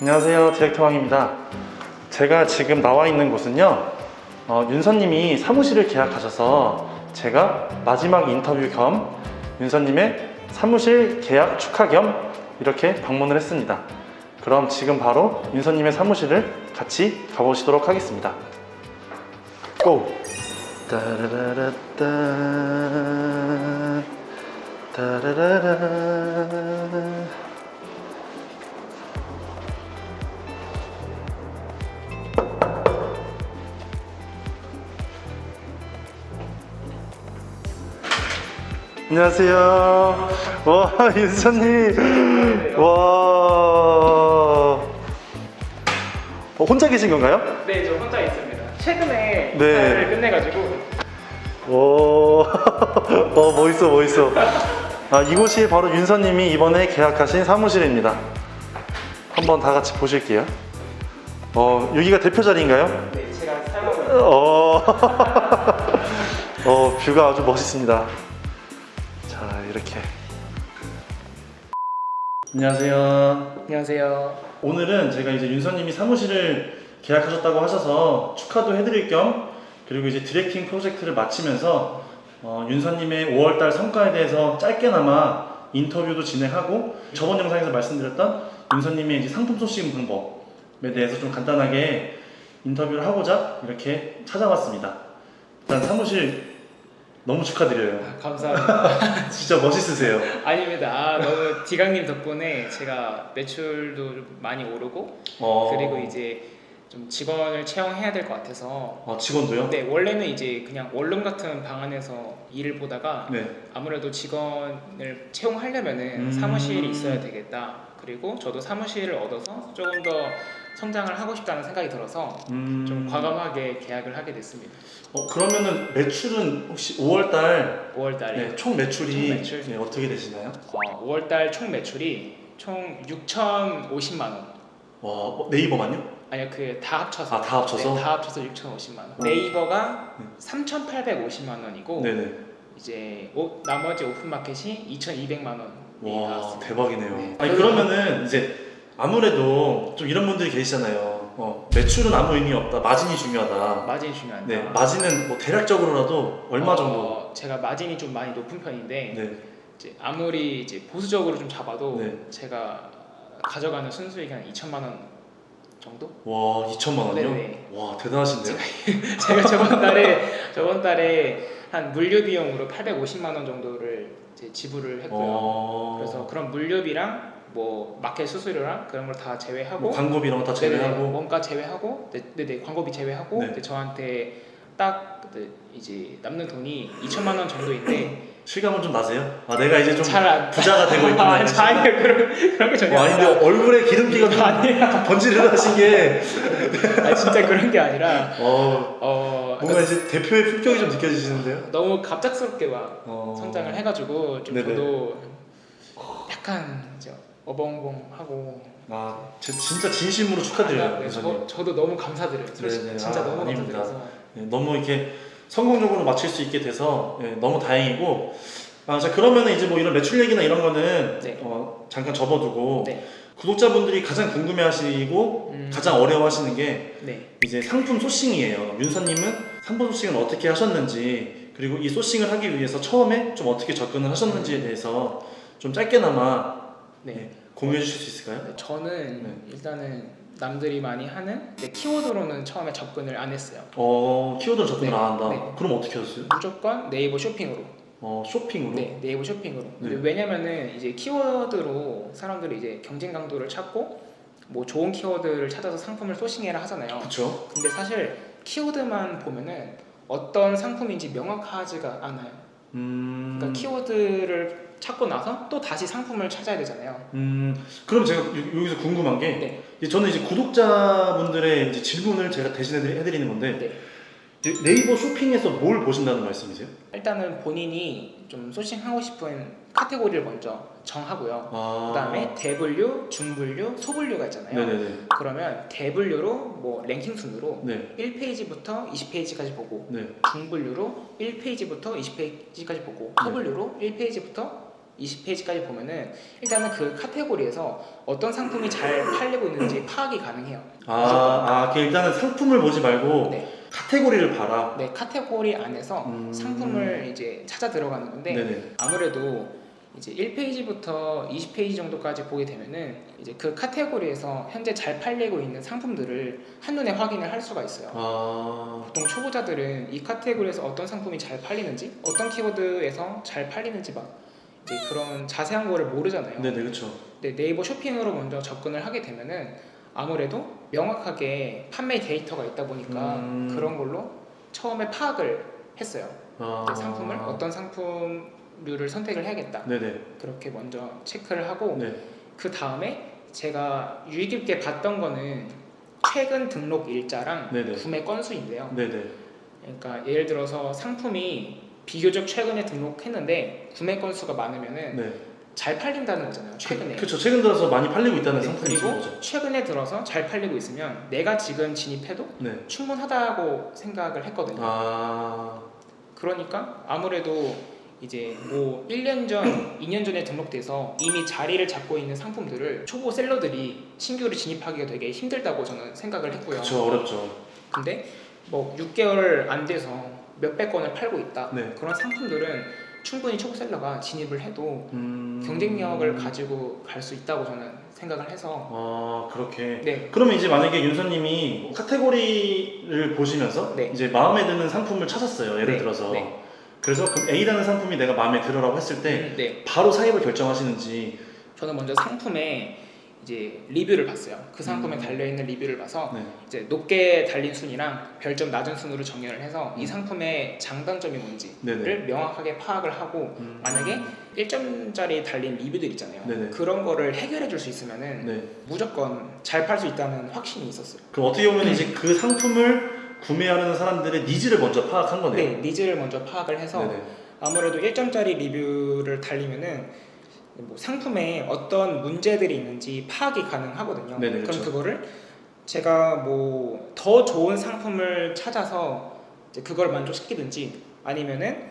안녕하세요. 디렉터왕입니다. 제가 지금 나와 있는 곳은요, 어, 윤서님이 사무실을 계약하셔서 제가 마지막 인터뷰 겸 윤서님의 사무실 계약 축하 겸 이렇게 방문을 했습니다. 그럼 지금 바로 윤서님의 사무실을 같이 가보시도록 하겠습니다. 고! 따라라라따 따라라라 안녕하세요. 와, 윤서님. 와. 어, 혼자 계신 건가요? 네, 저 혼자 있습니다. 최근에 네. 이사를 끝내가지고 오, 어, 멋있어, 멋있어. 아, 이곳이 바로 윤서님이 이번에 계약하신 사무실입니다. 한번 다 같이 보실게요. 어, 여기가 대표 자리인가요? 네, 제가 사용하고 있는 어, 어, 뷰가 아주 멋있습니다. 자, 이렇게. 안녕하세요. 안녕하세요. 오늘은 제가 이제 윤서님이 사무실을 계약하셨다고 하셔서 축하도 해드릴 겸 그리고 이제 디렉팅 프로젝트를 마치면서 어, 윤서님의 5월달 성과에 대해서 짧게나마 인터뷰도 진행하고 저번 영상에서 말씀드렸던 윤서님의 이제 상품 소싱 방법에 대해서 좀 간단하게 인터뷰를 하고자 이렇게 찾아왔습니다. 일단 사무실 너무 축하드려요. 아, 감사합니다. 진짜 멋있으세요. 아닙니다. 아, 너무 디강님 덕분에 제가 매출도 좀 많이 오르고 어, 그리고 이제 좀 직원을 채용해야 될 것 같아서 어, 직원도요? 네, 원래는 이제 그냥 원룸 같은 방 안에서 일을 보다가 네. 아무래도 직원을 채용하려면은 음. 사무실이 있어야 되겠다. 그리고 저도 사무실을 얻어서 조금 더 성장을 하고 싶다는 생각이 들어서 음... 좀 과감하게 계약을 하게 됐습니다. 어, 그러면은 매출은 혹시 5월달 5월달에 네, 총 매출이 총 매출? 네, 어떻게 되시나요? 어, 5월달 총 매출이 총 6,050만 원. 와 어, 네이버만요? 아니요, 그 다 합쳐서. 아, 다 합쳐서? 네, 다 합쳐서 6,050만 원. 네이버가 네. 3,850만 원이고 네네. 이제 오, 나머지 오픈 마켓이 2,200만 원이 와 나왔습니다. 대박이네요. 네. 아니 그러면은 이제 아무래도 좀 이런 분들이 계시잖아요. 어, 매출은 아무 의미 없다. 마진이 중요하다. 마진이 중요한데. 네, 마진은 뭐 대략적으로라도 얼마 정도? 어, 제가 마진이 좀 많이 높은 편인데 네. 이제 아무리 이제 보수적으로 좀 잡아도 네. 제가 가져가는 순수익이 한 2천만 원 정도? 와 2천만 원요? 네네. 와 대단하신데요? 제가 저번 달에 저번 달에 한 물류 비용으로 850만 원 정도를 이제 지불을 했고요. 어... 그래서 그런 물류비랑 뭐 마켓 수수료랑 그런 걸 다 제외하고 뭐 광고비 이런 거다 네네, 제외하고 원가 제외하고 네, 네네 광고비 제외하고 네. 저한테 딱 이제 남는 돈이 2천만 원 정도인데 실감은 좀 나세요? 아 내가 이제 좀 잘안 부자가 되고 있구나. 아, 아니요 그런 그런 게 전혀 와, 아니라 근데 얼굴에 기름기가 좀 아니야. 번지르르 하신 게 아니, 진짜 그런 게 아니라 어, 어 뭔가 이제 대표의 품격이 좀 느껴지시는데요? 너무 갑작스럽게 막 어... 성장을 해가지고 좀 네네. 저도 약간 이제 어벙벙하고 아, 제, 진짜 진심으로 축하드려요, 네. 저, 저도 너무 감사드려요. 솔직히 네네. 진짜 아, 너무 아닙니다. 감사드려서 네, 너무 이렇게 성공적으로 마칠 수 있게 돼서 예, 너무 다행이고 아, 자 그러면은 이제 뭐 이런 매출 얘기나 이런 거는 네. 어, 잠깐 접어두고 네. 구독자분들이 가장 궁금해하시고 음. 가장 어려워하시는 게 네. 이제 상품 소싱이에요. 윤서님은 상품 소싱을 어떻게 하셨는지 그리고 이 소싱을 하기 위해서 처음에 좀 어떻게 접근을 하셨는지에 대해서 좀 짧게나마 네. 네, 공유해 주실 수 있을까요? 네, 저는 네. 일단은 남들이 많이 하는 네, 키워드로는 처음에 접근을 안 했어요. 어 키워드 접근을 네, 안 한다. 네. 그럼 어떻게 하셨어요? 무조건 네이버 쇼핑으로. 어 쇼핑으로. 네, 네이버 쇼핑으로. 네. 왜냐면은 이제 키워드로 사람들이 이제 경쟁 강도를 찾고 뭐 좋은 키워드를 찾아서 상품을 소싱해라 하잖아요. 그렇죠. 근데 사실 키워드만 보면은 어떤 상품인지 명확하지가 않아요. 음. 그러니까 키워드를 찾고 나서 또 다시 상품을 찾아야 되잖아요. 음. 그럼 제가 여- 여기서 궁금한 게 네. 이제 저는 이제 구독자분들의 이제 질문을 제가 대신해 드리는 건데 네. 이제 네이버 쇼핑에서 뭘 보신다는 말씀이세요? 일단은 본인이 좀 소싱하고 싶은 카테고리를 먼저 정하고요. 아. 그다음에 대분류, 중분류, 소분류가 있잖아요. 네네네. 그러면 대분류로 뭐 랭킹 순으로 네. 1페이지부터 20페이지까지 보고 네. 중분류로 1페이지부터 20페이지까지 보고 네. 소분류로 1페이지부터 20페이지까지 보면은 일단은 그 카테고리에서 어떤 상품이 잘 팔리고 있는지 파악이 가능해요. 아, 아, 그 일단은 상품을 보지 말고 네. 카테고리를 봐라. 네, 카테고리 안에서 음. 상품을 이제 찾아 들어가는 건데 네네. 아무래도 이제 1페이지부터 20페이지 정도까지 보게 되면은 이제 그 카테고리에서 현재 잘 팔리고 있는 상품들을 한눈에 확인을 할 수가 있어요. 아, 보통 초보자들은 이 카테고리에서 어떤 상품이 잘 팔리는지, 어떤 키워드에서 잘 팔리는지 막 이제 그런 자세한 거를 모르잖아요. 네네, 그렇죠. 근데 네이버 쇼핑으로 먼저 접근을 하게 되면은 아무래도 명확하게 판매 데이터가 있다 보니까 음. 그런 걸로 처음에 파악을 했어요. 아, 그 상품을 어떤 상품류를 선택을 해야겠다. 네네. 그렇게 먼저 체크를 하고 네. 그 다음에 제가 유의 깊게 봤던 거는 최근 등록 일자랑 네네. 구매 건수인데요. 네네. 그러니까 예를 들어서 상품이 비교적 최근에 등록했는데 구매 건수가 많으면은 네. 잘 팔린다는 거잖아요. 최근에. 그 렇죠. 최근 들어서 많이 팔리고 있다는 네, 상품이 그리고. 최근에 들어서 잘 팔리고 있으면 내가 지금 진입해도 네. 충분하다고 생각을 했거든요. 아, 그러니까 아무래도 이제 뭐 1년 전, 2년 전에 등록돼서 이미 자리를 잡고 있는 상품들을 초보 셀러들이 신규로 진입하기가 되게 힘들다고 저는 생각을 했고요. 그렇죠. 어렵죠. 근데 뭐 6개월 안 돼서 몇백 건을 팔고 있다. 네. 그런 상품들은 충분히 초보 셀러가 진입을 해도 음... 경쟁력을 가지고 갈 수 있다고 저는 생각을 해서 아, 그렇게. 네. 그러면 이제 만약에 윤서님이 카테고리를 보시면서 네. 이제 마음에 드는 상품을 찾았어요. 예를 네, 들어서. 네. 그래서 그 A라는 상품이 내가 마음에 들어라고 했을 때 음, 네. 바로 사입을 결정하시는지. 저는 먼저 상품에 이제 리뷰를 봤어요. 그 상품에 음. 달려 있는 리뷰를 봐서 네. 이제 높게 달린 순이랑 별점 낮은 순으로 정렬을 해서 이 음. 상품의 장단점이 뭔지를 네네. 명확하게 파악을 하고 음. 만약에 1점짜리 달린 리뷰들 있잖아요. 네네. 그런 거를 해결해 줄 수 있으면은 네. 무조건 잘 팔 수 있다는 확신이 있었어요. 그럼 어떻게 보면 이제 그 상품을 구매하는 사람들의 니즈를 먼저 파악한 거네요. 네, 니즈를 먼저 파악을 해서 네네. 아무래도 1점짜리 리뷰를 달리면은 뭐 상품에 어떤 문제들이 있는지 파악이 가능하거든요. 네네, 그럼 그렇죠. 그거를 제가 뭐 더 좋은 상품을 찾아서 이제 그걸 만족시키든지 아니면은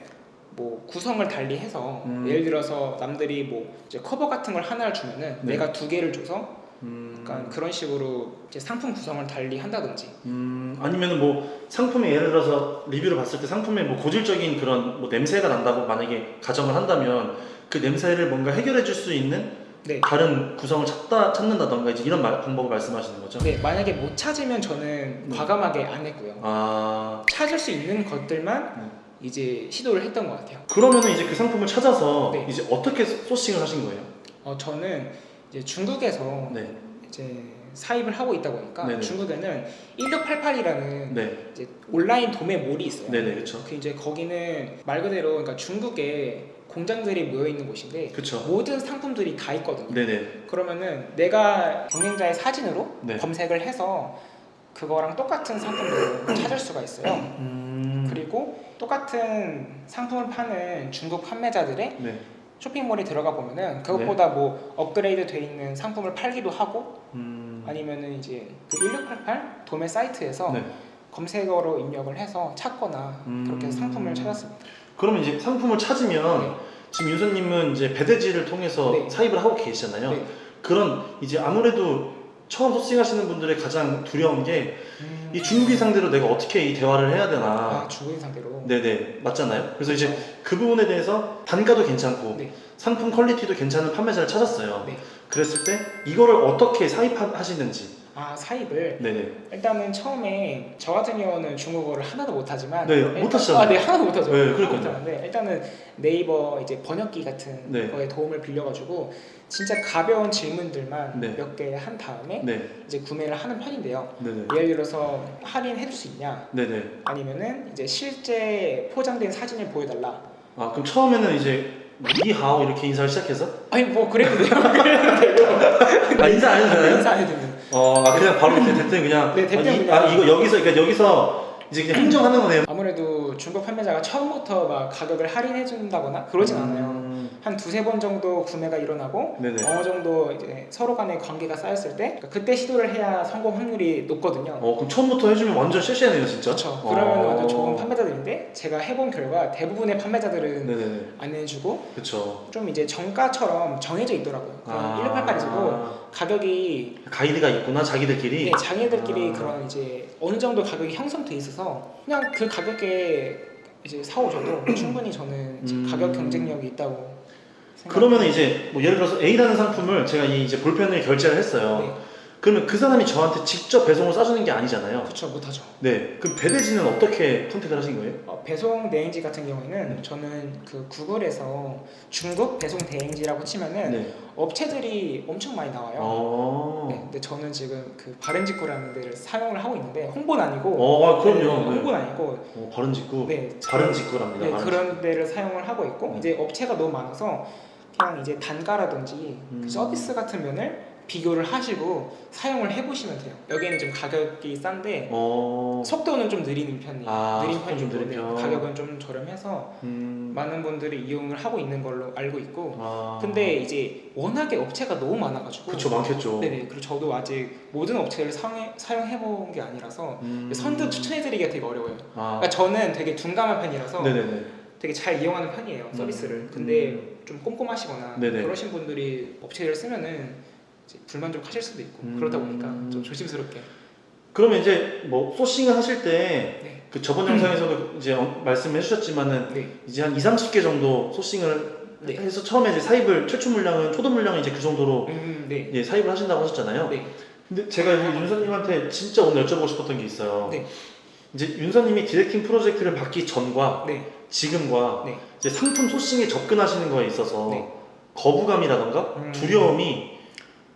뭐 구성을 달리해서 음. 예를 들어서 남들이 뭐 커버 같은 걸 하나를 주면은 네. 내가 두 개를 줘서 음, 약간 그런 식으로 이제 상품 구성을 달리 한다든지 음, 아니면은 뭐 상품에 예를 들어서 리뷰를 봤을 때 상품에 뭐 고질적인 그런 뭐 냄새가 난다고 만약에 가정을 한다면 그 냄새를 뭔가 해결해 줄 수 있는 네. 다른 구성을 찾다 찾는다던가 이제 이런 말- 방법을 말씀하시는 거죠? 네, 만약에 못 찾으면 저는 네. 과감하게 안 했고요. 아 찾을 수 있는 것들만 네. 이제 시도를 했던 것 같아요. 그러면은 이제 그 상품을 찾아서 네. 이제 어떻게 소싱을 하신 거예요? 어, 저는 이제 중국에서 네, 이제 사입을 하고 있다 보니까 네네. 중국에는 1688이라는 네, 이제 온라인 도매몰이 있어요. 네네, 그렇죠, 그 이제 거기는 말 그대로 그러니까 중국에 공장들이 모여 있는 곳인데 그렇죠, 모든 상품들이 다 있거든요. 네네, 그러면은 내가 경쟁자의 사진으로 네. 검색을 해서 그거랑 똑같은 상품들을 찾을 수가 있어요. 음, 그리고 똑같은 상품을 파는 중국 판매자들의 네, 쇼핑몰에 들어가 보면은 그것보다 뭐 업그레이드 돼 있는 상품을 팔기도 하고 음, 아니면은 이제 그 1688 도매 사이트에서 네. 검색어로 입력을 해서 찾거나 음. 그렇게 상품을 찾았습니다. 그러면 이제 상품을 찾으면 네. 지금 윤서님은 이제 배대지를 통해서 네. 사입을 하고 계시잖아요. 네. 그런 이제 아무래도 처음 소싱하시는 분들의 가장 두려운 게 이 음. 중국인 상대로 내가 어떻게 이 대화를 해야 아, 되나. 중국인 상대로. 네네 맞잖아요. 그래서 이제 그렇죠. 그 부분에 대해서 단가도 괜찮고 네. 상품 퀄리티도 괜찮은 판매자를 찾았어요. 네. 그랬을 때 이거를 어떻게 사입하시는지. 아 사입을 네네. 일단은 처음에 저 같은 경우는 중국어를 하나도 못하지만 네, 일단- 못하시잖아요. 아, 네 하나도 못하죠. 네, 하나도 그러니까요. 못하는데 일단은 네이버 이제 번역기 같은 네. 거에 도움을 빌려가지고 진짜 가벼운 질문들만 네. 몇 개 한 다음에 네. 이제 구매를 하는 편인데요. 네네. 예를 들어서 할인 해 줄 수 있냐 네네. 아니면은 이제 실제 포장된 사진을 보여달라. 아 그럼 처음에는 이제 니하오 이렇게 인사를 시작해서 아니 뭐 그래도 돼요. 그래도 돼요. 아 인사 안 해도 되나요? 인사 안 해도 돼요. 어, 아, 그냥 바로 이렇게 대표님 그냥. 네, 대표님 아, 이, 그냥. 아, 이거 여기서, 그러니까 여기서 이제 그냥 행정하는 거네요. 아무래도 중국 판매자가 처음부터 막 가격을 할인해 준다거나 그러진 않아요. 음, 한 두세 번 정도 구매가 일어나고 네네. 어느 정도 이제 서로 간의 관계가 쌓였을 때 그러니까 그때 시도를 해야 성공 확률이 높거든요. 어 그럼 처음부터 해주면 완전 쎄쎄네요 진짜. 그렇죠. 그러면 어. 완전 좋은 판매자들인데 제가 해본 결과 대부분의 판매자들은 네네네. 안 해주고 그렇죠. 좀 이제 정가처럼 정해져 있더라고요. 아. 1888이고 가격이 가이드가 있구나 자기들끼리. 네, 장애들끼리 아. 그런 이제 어느 정도 가격이 형성돼 있어서 그냥 그 가격에 이제 사오셔도 충분히 저는 이제 음. 가격 경쟁력이 있다고 그러면 이제 뭐 예를 들어서 A라는 상품을 제가 이 이제 볼펜을 결제를 했어요. 네, 그러면 그 사람이 저한테 직접 배송을 싸주는 게 아니잖아요. 그렇죠 못하죠. 네. 그럼 배대지는 어떻게 컨택을 하신 거예요? 어, 배송 대행지 같은 경우에는 네. 저는 그 구글에서 중국 배송 대행지라고 치면은 네. 업체들이 엄청 많이 나와요. 어. 네, 근데 저는 지금 그 바른직구라는 데를 사용을 하고 있는데 홍보는 아니고 어, 아, 그럼요. 네, 네. 홍보는 아니고 어, 바른 직구. 네, 바른 직구랍니다. 네, 바른 그런 데를 사용을 하고 있고 음. 이제 업체가 너무 많아서 그냥 이제 단가라든지 그 음. 서비스 같은 면을 비교를 하시고 사용을 해보시면 돼요. 여기는 좀 가격이 싼데 어. 속도는 좀 느리는 편이에요. 아, 느린 편이고 네, 편. 가격은 좀 저렴해서 음. 많은 분들이 이용을 하고 있는 걸로 알고 있고 아. 근데 이제 워낙에 업체가 너무 많아가지고 그쵸 많겠죠. 네네 그리고 저도 아직 모든 업체를 사용해, 사용해본 게 아니라서 음. 선뜻 추천해드리기가 되게 어려워요. 아. 그러니까 저는 되게 둔감한 편이라서 네네네. 되게 잘 이용하는 편이에요 음. 서비스를. 근데 음. 좀 꼼꼼하시거나 네네. 그러신 분들이 업체를 쓰면은 불만족하실 수도 있고 음. 그러다 보니까 좀 조심스럽게. 그러면 이제 뭐 소싱을 하실 때 네. 그 저번 영상에서도 이제 어- 말씀해 주셨지만은 네. 이제 한 2, 30개 정도 소싱을 네. 해서 처음에 이제 사입을 최초 물량은 초도 물량은 이제 그 정도로 음, 네. 예, 사입을 하신다고 하셨잖아요. 네. 근데 제가 이제 윤서님한테 진짜 오늘 여쭤보고 싶었던 게 있어요. 네. 이제 윤서님이 디렉팅 프로젝트를 받기 전과 네. 지금과 네. 이제 상품 소싱에 접근하시는 거에 있어서 네. 거부감이라던가 음. 두려움이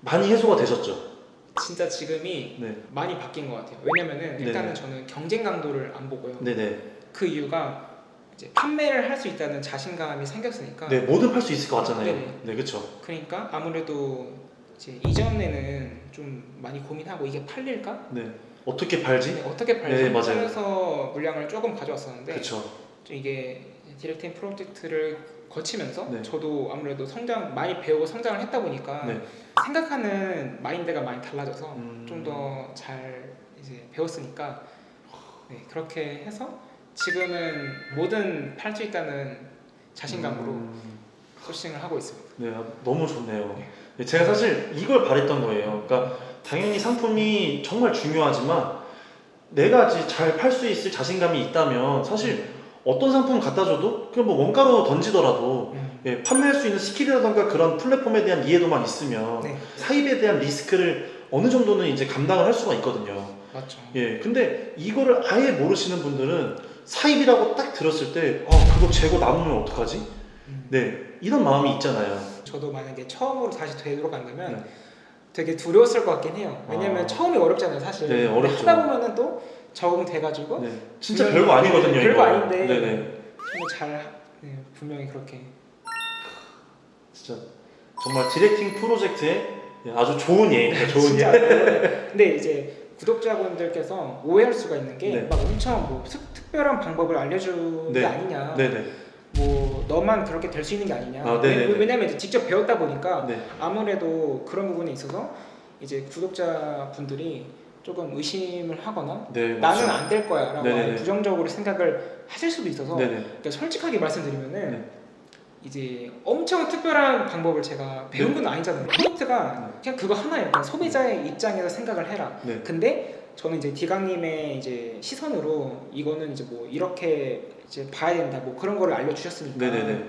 많이 해소가 되셨죠. 진짜 지금이 네. 많이 바뀐 것 같아요. 왜냐면은 일단은 네네. 저는 경쟁 강도를 안 보고요. 네네. 그 이유가 이제 판매를 할 수 있다는 자신감이 생겼으니까. 네, 뭐든 팔 수 있을 것 같잖아요. 네네. 네, 그렇죠. 그러니까 아무래도 이제 이전에는 좀 많이 고민하고 이게 팔릴까? 네. 어떻게 팔지? 네, 어떻게 팔지? 네, 맞아요. 하면서 물량을 조금 가져왔었는데. 좀 이게 디렉팅 프로젝트를 거치면서 네. 저도 아무래도 성장 많이 배우고 성장을 했다 보니까 네. 생각하는 마인드가 많이 달라져서 음. 좀더 잘 이제 배웠으니까 네, 그렇게 해서 지금은 뭐든 팔 수 있다는 자신감으로 음. 소싱을 하고 있습니다. 네, 너무 좋네요. 네, 제가 사실 이걸 바랬던 거예요. 그러니까 당연히 상품이 정말 중요하지만 내가 잘 팔 수 있을 자신감이 있다면 사실 어떤 상품 갖다 줘도 그냥 뭐 원가로 던지더라도 음. 예, 판매할 수 있는 스킬이라던가 그런 플랫폼에 대한 이해도만 있으면 네, 사입에 대한 리스크를 어느 정도는 이제 감당을 할 수가 있거든요. 맞죠. 예, 근데 이거를 아예 모르시는 분들은 사입이라고 딱 들었을 때, 아, 그거 재고 남으면 어떡하지? 음. 네, 이런 마음이 있잖아요. 저도 만약에 처음으로 다시 되돌아간다면 네. 되게 두려웠을 것 같긴 해요. 왜냐면 아. 처음이 어렵잖아요, 사실. 네, 어렵죠. 하다 보면은 또 적응돼가지고 네, 진짜 별거 아니거든요. 별거 이거. 아닌데. 네네. 정말 잘 네, 분명히 그렇게 진짜 정말 디렉팅 프로젝트의 아주 좋은 예, 좋은 진짜 예. 근데 이제 구독자분들께서 오해할 수가 있는 게 네. 막 엄청 뭐 특- 특별한 방법을 알려주는 네. 게 아니냐 네네. 뭐 너만 그렇게 될 수 있는 게 아니냐 아, 네네네. 왜- 왜냐면 이제 직접 배웠다 보니까 네. 아무래도 그런 부분에 있어서 이제 구독자 분들이 조금 의심을 하거나 네. 나는 맞죠. 안될 거야라고 네네네. 아예 부정적으로 생각을 하실 수도 있어서 네네. 그러니까 솔직하게 말씀드리면은 네. 이제 엄청 특별한 방법을 제가 배운 건 아니잖아요. 포인트가 그냥 그거 하나예요. 그냥 소비자의 입장에서 생각을 해라. 네. 근데 저는 이제 디강님의 이제 시선으로 이거는 이제 뭐 이렇게 이제 봐야 된다. 뭐 그런 거를 알려주셨으니까 네네네.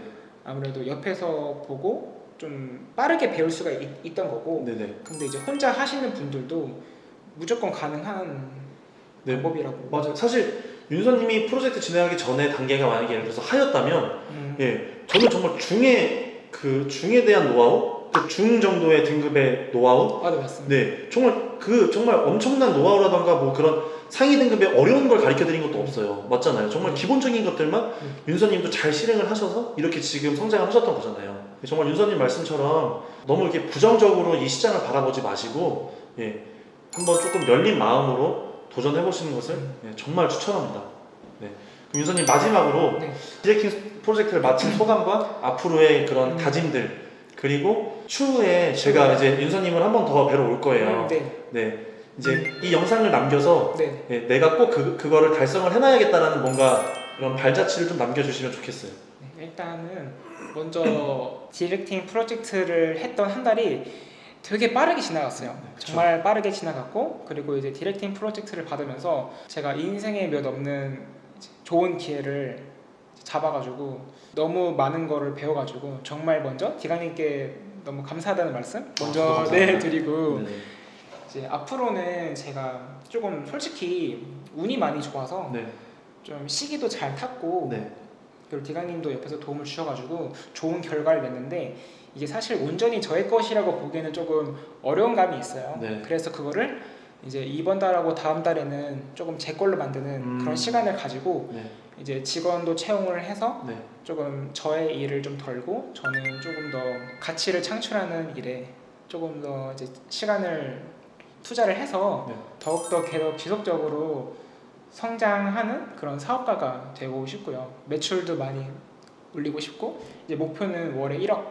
아무래도 옆에서 보고 좀 빠르게 배울 수가 있, 던 거고. 네네. 근데 이제 혼자 하시는 분들도 무조건 가능한 네. 방법이라고. 맞아요. 사실 윤서님이 프로젝트 진행하기 전에 단계가 만약에 예를 들어서 하였다면 음, 예, 저는 정말 중에 그 중에 대한 노하우, 그 중 정도의 등급의 노하우, 아, 네 맞습니다. 네, 정말 그 정말 엄청난 노하우라던가 뭐 그런 상위 등급의 어려운 걸 가르쳐 드린 것도 없어요. 맞잖아요. 정말 음. 기본적인 것들만 음. 윤서님도 잘 실행을 하셔서 이렇게 지금 성장을 하셨던 거잖아요. 정말 윤서님 말씀처럼 너무 이렇게 부정적으로 이 시장을 바라보지 마시고 예, 한번 조금 열린 마음으로 도전해 보시는 것을 예, 정말 추천합니다. 네. 그럼 윤서님 마지막으로 네. 디렉팅 프로젝트를 마친 소감과 앞으로의 그런 음. 다짐들 그리고 추후에 제가 이제 윤서님을 한 번 더 뵈러 올 거예요. 음, 네. 네. 이제 이 영상을 남겨서 네. 네, 내가 꼭 그, 그거를 달성을 해놔야겠다라는 뭔가 이런 발자취를 좀 남겨주시면 좋겠어요. 네, 일단은 먼저 디렉팅 프로젝트를 했던 한 달이 되게 빠르게 지나갔어요. 네. 정말 빠르게 지나갔고 그리고 이제 디렉팅 프로젝트를 받으면서 제가 인생에 몇 없는 좋은 기회를 잡아가지고 너무 많은 거를 배워가지고 정말 먼저 디강님께 너무 감사하다는 말씀 저도 먼저 아. 네 드리고 네. 이제 앞으로는 제가 조금 솔직히 운이 많이 좋아서 네. 좀 시기도 잘 탔고 네. 그리고 디강님도 옆에서 도움을 주셔가지고 좋은 결과를 냈는데 이게 사실 온전히 저의 것이라고 보기에는 조금 어려운 감이 있어요. 네. 그래서 그거를 이제 이번 달하고 다음 달에는 조금 제 걸로 만드는 음. 그런 시간을 가지고 네. 이제 직원도 채용을 해서 네. 조금 저의 일을 좀 덜고 저는 조금 더 가치를 창출하는 일에 조금 더 이제 시간을 투자를 해서 네. 더욱더 계속 지속적으로 성장하는 그런 사업가가 되고 싶고요. 매출도 많이 올리고 싶고 이제 목표는 월에 1억을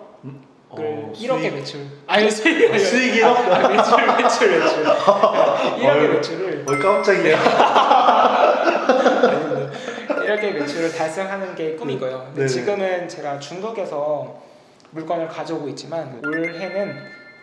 어, 1억의 수익- 매출 아니 수익 아, 수익 1억? 아, 매출 매출 매출 1억의 어휴. 매출을 어, 깜짝이야. 1억의 매출을 달성하는 게 꿈이고요. 근데 네네. 지금은 제가 중국에서 물건을 가져오고 있지만 올해는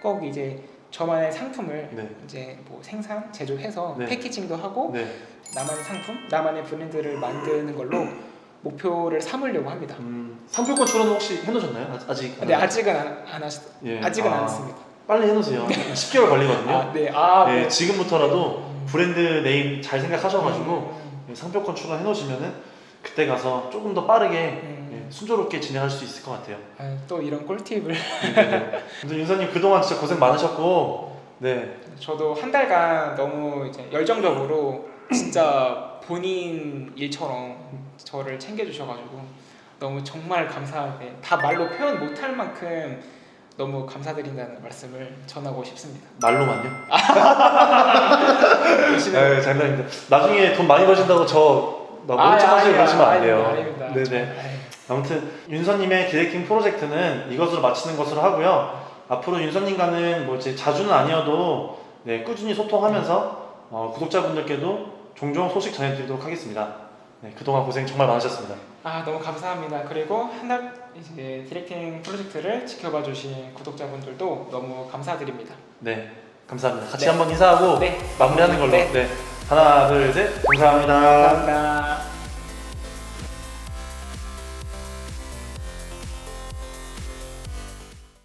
꼭 이제 저만의 상품을 네. 이제 뭐 생산 제조해서 네. 패키징도 하고 네. 나만의 상품, 나만의 브랜드를 만드는 걸로 목표를 삼으려고 합니다. 음, 상표권 출원 혹시 해놓으셨나요? 아- 아직? 근데 아직은 안, 안 하셨, 예. 아직은 아, 안 했습니다. 빨리 해놓으세요. 10개월 걸리거든요. 아, 네, 아, 예, 네. 지금부터라도 브랜드 네임 잘 생각하셔가지고 음, 예, 상표권 출원 해놓으시면은 그때 가서 조금 더 빠르게 음. 예, 순조롭게 진행할 수 있을 것 같아요. 아, 또 이런 꿀팁을 네. 근데 윤서님 그동안 진짜 고생 많으셨고, 네, 저도 한 달간 너무 이제 열정적으로 진짜 본인 일처럼 저를 챙겨주셔가지고 너무 정말 감사하게 다 말로 표현 못할 만큼 너무 감사드린다는 말씀을 전하고 싶습니다. 말로만요. 네, 장난입니다. 나중에 돈 많이 버신다고 저 너무 아, 척하시고 아니야, 그러시면 안 돼요. 아닙니다. 네네. 아이, 아무튼 윤서님의 디렉팅 프로젝트는 이것으로 마치는 것으로 하고요. 앞으로 윤서님과는 뭐 이제 자주는 아니어도 네, 꾸준히 소통하면서 어, 구독자분들께도 종종 소식 전해드리도록 하겠습니다. 네, 그동안 고생 정말 많으셨습니다. 아 너무 감사합니다. 그리고 한달 이제 디렉팅 프로젝트를 지켜봐 주신 구독자분들도 너무 감사드립니다. 네, 감사합니다. 같이 네. 한번 인사하고 네, 마무리하는 걸로. 네. 네. 하나, 둘, 셋. 감사합니다. 감사합니다.